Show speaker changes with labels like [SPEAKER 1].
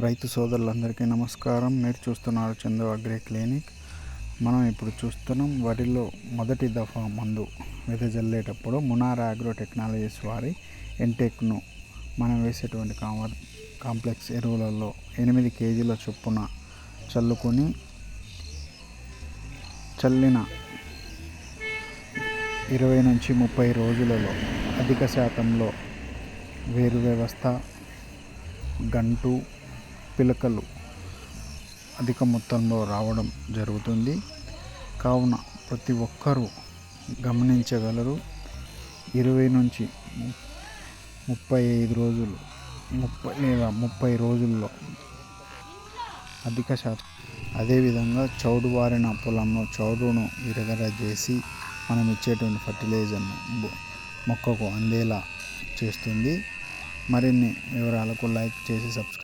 [SPEAKER 1] రైతు సోదరులందరికీ నమస్కారం. మీరు చూస్తున్నారు చందు అగ్రి క్లినిక్. మనం ఇప్పుడు చూస్తున్నాం వరిలో మొదటి దఫా మందు వెదజల్లేటప్పుడు మునారా అగ్రో టెక్నాలజీస్ వారి ఎన్టెక్ను మనం వేసేటువంటి కామ కాంప్లెక్స్ ఎరువులలో ఎనిమిది కేజీల చొప్పున చల్లుకొని చల్లిన ఇరవై నుంచి ముప్పై రోజులలో అధిక శాతంలో వేరు వ్యవస్థ గంటు పిలకలు అధిక మొత్తంలో రావడం జరుగుతుంది. కావున ప్రతి ఒక్కరూ గమనించగలరు. ఇరవై నుంచి ముప్పై ఐదు రోజులు ముప్పై లేదా ముప్పై రోజుల్లో అధిక శాతం. అదేవిధంగా చౌడు వారిన పొలంలో చౌడును విరగర చేసి మనం ఇచ్చేటువంటి ఫర్టిలైజర్ను మొక్కకు అందేలా చేస్తుంది. మరిన్ని వివరాలకు లైక్ చేసి సబ్స్క్రైబ్